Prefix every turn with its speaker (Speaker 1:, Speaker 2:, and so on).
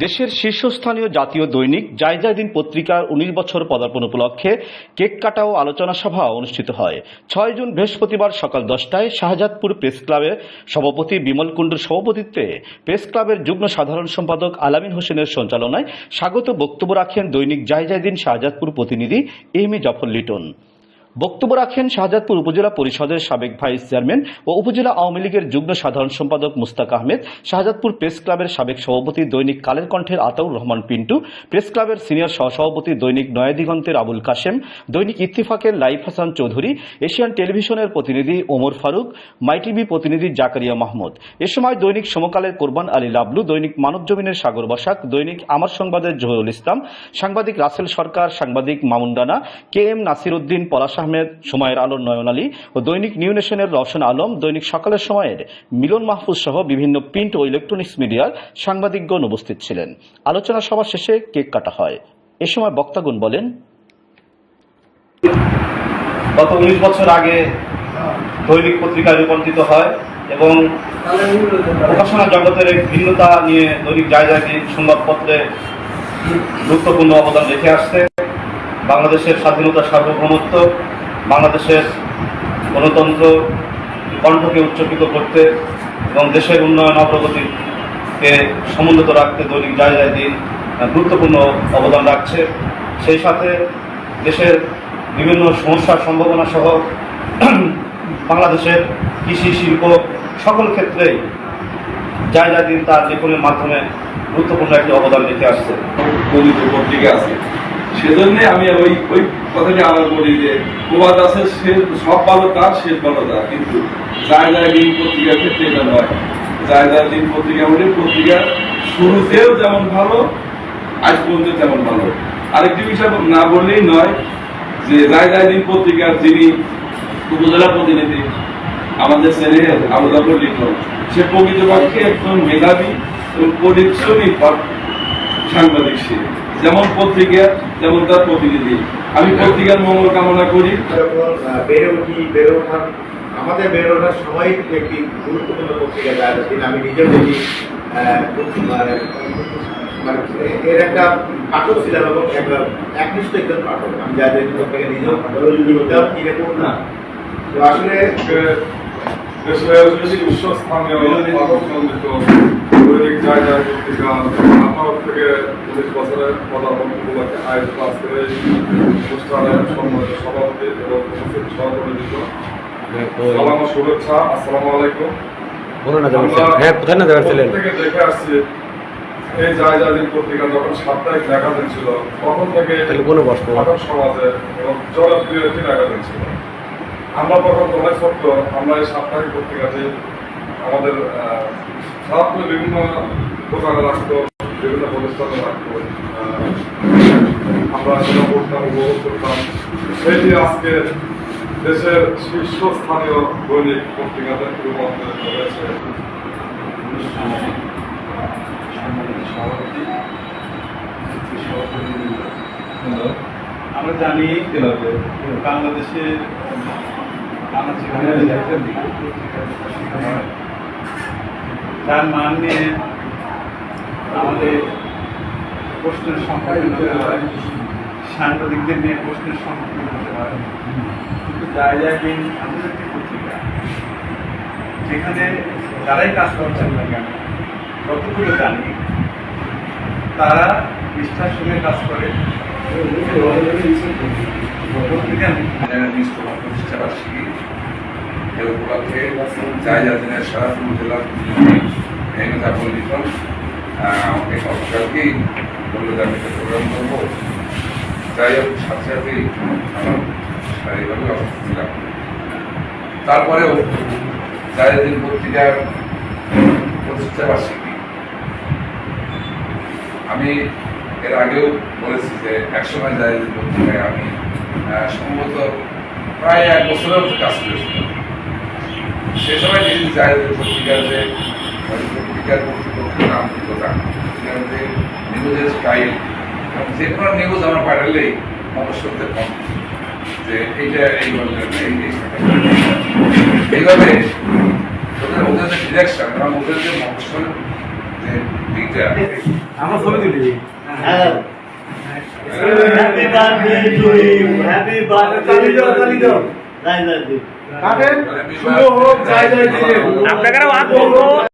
Speaker 1: দেশের শীর্ষস্থানীয় জাতীয় দৈনিক জায়জাদিন পত্রিকার উনিশ বছর পদার্পণ উপলক্ষে কেক কাটা ও আলোচনা সভা অনুষ্ঠিত হয়। ছয় জুন বৃহস্পতিবার সকাল দশটায় শাহজাদপুর প্রেস ক্লাবের সভাপতি বিমল কুণ্ডুর সভাপতিত্বে প্রেস ক্লাবের যুগ্ম সাধারণ সম্পাদক আলামিন হোসেনের সঞ্চালনায় স্বাগত বক্তব্য রাখেন দৈনিক জায়জাদিন শাহজাদপুর প্রতিনিধি এম এ জাফর লিটন। বক্তব্য রাখেন শাহজাদপুর উপজেলা পরিষদের সাবেক ভাইস চেয়ারম্যান ও উপজেলা আওয়ামী লীগের যুগ্ম সাধারণ সম্পাদক মুস্তাক আহমেদ, শাহজাদপুর প্রেস ক্লাবের সাবেক সভাপতি দৈনিক কালের কণ্ঠের আতাউর রহমান পিন্টু, প্রেস ক্লাবের সিনিয়র সহসভাপতি দৈনিক নয়াদিগন্তের আবুল কাশেম, দৈনিক ইত্তিফাকের লাইফ হাসান চৌধুরী, এশিয়ান টেলিভিশনের প্রতিনিধি ওমর ফারুক, মাই টিভি প্রতিনিধি জাকারিয়া মাহমুদ। এ সময় দৈনিক সমকালের কোরবান আলী লাবলু, দৈনিক মানব জমিনের সাগর বসাক, দৈনিক আমার সংবাদের জহুরুল ইসলাম, সাংবাদিক রাসেল সরকার, সাংবাদিক মামুন কে এম নাসির উদ্দিন, পলাশ আহমেদ, সময়ের আলোর নয়ন আলী ও দৈনিক নিউ নেশনের রওশন আলম দৈনিক সকালের সময়ের মিলন মাহফুজ সহ বিভিন্ন প্রিন্ট ও ইলেকট্রনিক্স মিডিয়ার সাংবাদিকগণ উপস্থিত ছিলেন। আলোচনা সভা শেষে কেক কাটা হয়। এ সময় বক্তাগণ বলেন,
Speaker 2: গত উনিশ বছর আগে দৈনিক পত্রিকায় রূপান্তরিত হয় এবং প্রকাশনা জগতের এক ভিন্নতা নিয়ে দৈনিক জায়গায় সংবাদপত্রে গুরুত্বপূর্ণ অবদান রেখে আসছে। বাংলাদেশের স্বাধীনতা সার্বভৌমত্ব বাংলাদেশের গণতন্ত্র কণ্ঠকে উচ্চকিত করতে এবং দেশের উন্নয়ন অগ্রগতিকে সমুন্নত রাখতে দৈনিক জায়গায় দিন গুরুত্বপূর্ণ অবদান রাখছে। সেই সাথে দেশের বিভিন্ন সমস্যার সম্ভাবনা সহ বাংলাদেশের কৃষি, শিল্প সকল ক্ষেত্রেই জায়গা দিন তার লেখনের মাধ্যমে গুরুত্বপূর্ণ একটি অবদান রেখে আসছে।
Speaker 3: পত্রিকা আছে। সেজন্য আমি ওই ওই কথাটি আবার বলি যে, প্রবাদ আছে, সে সব ভালো, তার শেষ ভালো তার কিন্তু জায়গা দিন পত্রিকার ক্ষেত্রে এটা নয়। জায়গা দিন পত্রিকা মানে পত্রিকা শুরুতেও যেমন ভালো, আজ পর্যন্ত তেমন ভালো। আরেকটি বিষয় না বললেই নয় যে জায়গা দিন পত্রিকার যিনি উপজেলা প্রতিনিধি, আমাদের ছেলে আবুদাবুর লিখন সে প্রকৃতপক্ষে একজন মেধাবী এবং পরিশ্রমী সাংবাদিক সে। যেমন পত্রিকা তেমন তার প্রতিনিধি আমি পত্রিকার মঙ্গল কামনা করি
Speaker 4: বেড়ে উঠি বেড়ে ওঠার আমাদের বেড়ে ওঠার সময় একটি গুরুত্বপূর্ণ পত্রিকা দিন আমি নিজেও দেখি আহ, মানে মানে এর একটা পাঠক ছিলাম এবং একনিষ্ঠ একজন পাঠক আমি যা দেখি থেকে নিজেও পড়তাম তো আসলে
Speaker 3: দেশের শীর্ষস্থানীয় দৈনিক জায়গা পত্রিকা আমার থেকে উনিশ বছরের পদার্পণ উপলক্ষে আয়োজিত আজকের এই অনুষ্ঠানের সম্মানিত সভাপতি এবং উপস্থিত সহপরিচিত সালাম শুভেচ্ছা আসসালামু আলাইকুম।
Speaker 5: হ্যাঁ কোথায় না যাওয়ার ছিলেন
Speaker 3: প্রত্যেকে দেখে আসছি এই জায়গা দিন পত্রিকা যখন সাপ্তাহিক ম্যাগাজিন ছিল তখন থেকে
Speaker 5: বসবো
Speaker 3: সমাজে এবং জনপ্রিয় একটি ম্যাগাজিন ছিল। আমরা তখন তোমরা ছোট্ট আমরা এই সাপ্তাহিক পত্রিকাটি আমাদের আহ, বিভিন্ন দোকানে রাখতো বিভিন্ন প্রতিষ্ঠানে রাখতো আমরা সেটা পড়তাম উপভোগ করতাম। সেটি আজকে দেশের শীর্ষস্থানীয় দৈনিক পত্রিকাতে রূপান্তরিত হয়েছে।
Speaker 2: আমরা জানি বাংলাদেশের তার মান নিয়ে আমাদের প্রশ্নের সম্মুখীন হতে হয়। সাংবাদিকদের নিয়ে প্রশ্নের সম্মুখীন হতে হয়। কিন্তু দিন এমন একটি পত্রিকা। যেখানে যারাই কাজ করছেন না কেন, যতগুলো জানি তারা নিষ্ঠার সঙ্গে কাজ করে। পত্রিকার
Speaker 6: প্রতিষ্ঠাবার্ষিকী। এর উপলক্ষে দিনের সারাপুর জেলার মেহমেদা পল্লিখন আমাকে গতকালকেই বলল যে প্রোগ্রাম করব। যাই হোক, সাথে তারপরেও দিন পত্রিকার প্রতিষ্ঠাবার্ষিকী আমি এর আগেও বলেছি যে একসময় জায়গা পত্রিকায় আমি সম্ভবত প্রায় এক বছরের কাজ করেছিলাম। সে সময় যদি যায় যে মানে পত্রিকার কর্তৃপক্ষের আন্তরিকতা যে নিউজের স্টাইল এবং যে কোনো নিউজ আমার পাঠালেই মানুষ শুনতে কম যে এইটা এই এইভাবে ওদের ওদের যে ডিরেকশন এবং ওদের যে মকসল যে দিক
Speaker 7: দুইটা
Speaker 6: আমার ছবি তুলি।
Speaker 4: Happy birthday to you happy birthday
Speaker 6: কাটেন শুভ হোক